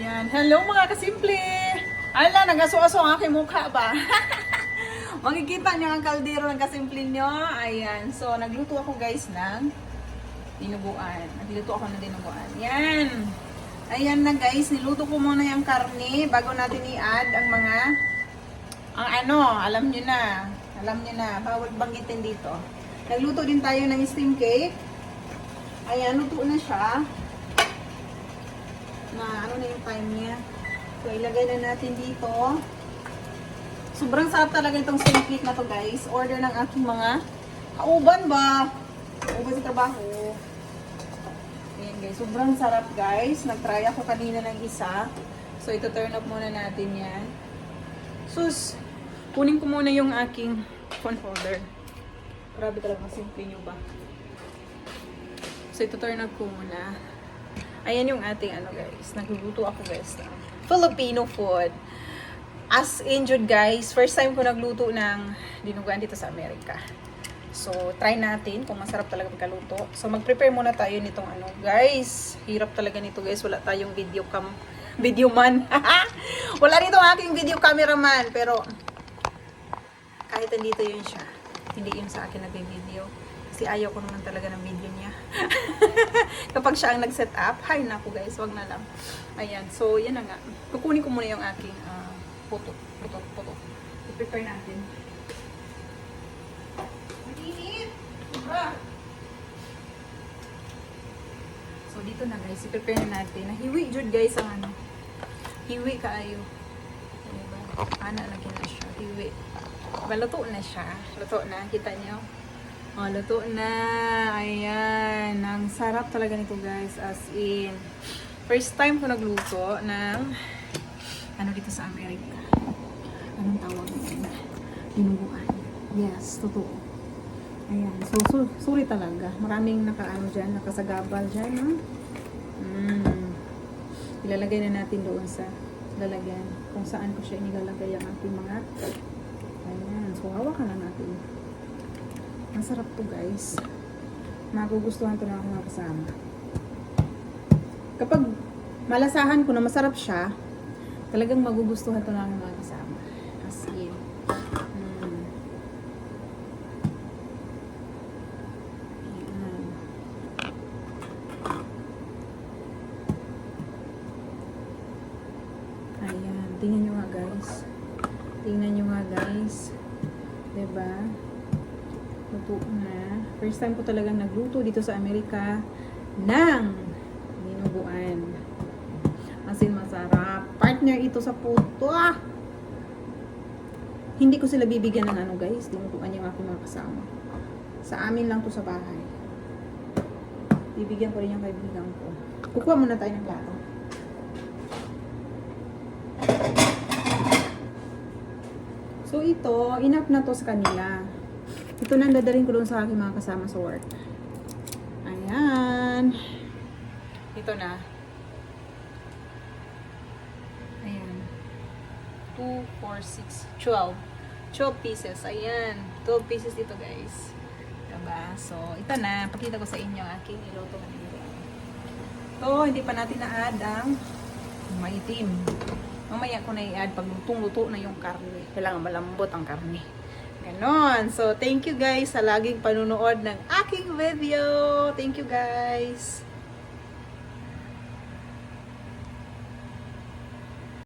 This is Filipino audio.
Ayan. Hello mga kasimple! Ala, nagaso-aso ang aking mukha ba? Makikita niyo ang kaldero ng kasimple nyo. Ayan. So, nagluto ako guys ng dinuguan. Nagluto ako ng dinuguan. Yan. Ayan na guys. Niluto ko muna yung karne bago natin i-add ang mga ang ano, alam nyo na. Alam nyo na. Bawal banggitin dito. Nagluto din tayo ng steam cake. Ayan, luto na siya na ano na yung time niya. So, ilagay na natin dito. Sobrang sarap talaga itong cake na to guys. Order ng aking mga kauban ba? Kauban sa trabaho. Ayan guys, sobrang sarap guys. Nag-try ako kanina ng isa. So, ito turn up muna natin yan. Sus, kunin ko muna yung aking phone holder. Grabe talaga simple nyo ba? So, ito turn up ko muna. Ayan yung ating ano guys. Nagluluto ako guys ng Filipino food. As injured guys, first time ko nagluto ng dinuguan dito sa Amerika. So, try natin kung masarap talaga magkaluto. So, mag-prepare muna tayo nitong ano. Guys, hirap talaga nito guys. Wala tayong video cam. Video man. Wala dito ang aking video cameraman. Pero, kahit nandito yun siya, hindi yun sa akin nag-video. Kasi ayaw ko naman talaga ng video niya. Kapag siya ang nag-set up, hi na po guys, wag na lang. Ayan, so yan na nga. Kukunin ko muna yung aking uh, puto, puto, puto. I-prepare natin. Mag-init! Sobra! So dito na guys, i-prepare na natin. Nahiwi jud guys ang ano. Hiwi kaayo. Diba? Ana na siya. Hiwi. Diba, luto na siya. Luto na. Kita niyo? Oh, luto na. Ayan. Ang sarap talaga nito guys. As in. First time ko nagluto ng ano dito sa Amerika. Anong tawag nito? Dinuguan. Yes, totoo. Ayan. So, so sorry talaga. Maraming nakaano dyan, nakasagabal dyan. No? Mm. Ilalagay na natin doon sa lalagyan. Kung saan ko siya inilalagay ang ating mga Ayan. So, hawakan na natin. Masarap to guys. Magugustuhan to ng mga kasama. Kapag malasahan ko na masarap siya, talagang magugustuhan to ng mga kasama. As in. Mm. Ayan. Tingnan nyo nga guys. Tingnan nyo nga guys. 'Di ba? Luto na. First time ko talagang nagluto dito sa Amerika ng dinuguan. As in, masarap. Partner ito sa puto. Ah! Hindi ko sila bibigyan ng ano guys. Dinuguan yung aking mga kasama. Sa amin lang to sa bahay. Bibigyan ko rin yung kaibigan ko. Kukuha muna tayo ng plato. So ito, enough na to sa kanila. Ito na ang dadalhin ko doon sa aking mga kasama sa work. Ayan. Ito na. Ayan. 2, 4, 6, 12. 12 pieces. Ayan. 12 pieces dito guys. Diba? So, ito na. Pakita ko sa inyo aking niluto ngayon. So, hindi pa natin na-add ang maitim. Mamaya ko na i-add pag lutong-luto na yung karne. Kailangan malambot ang karne. Ganon. So, thank you guys sa laging panunood ng aking video. Thank you guys.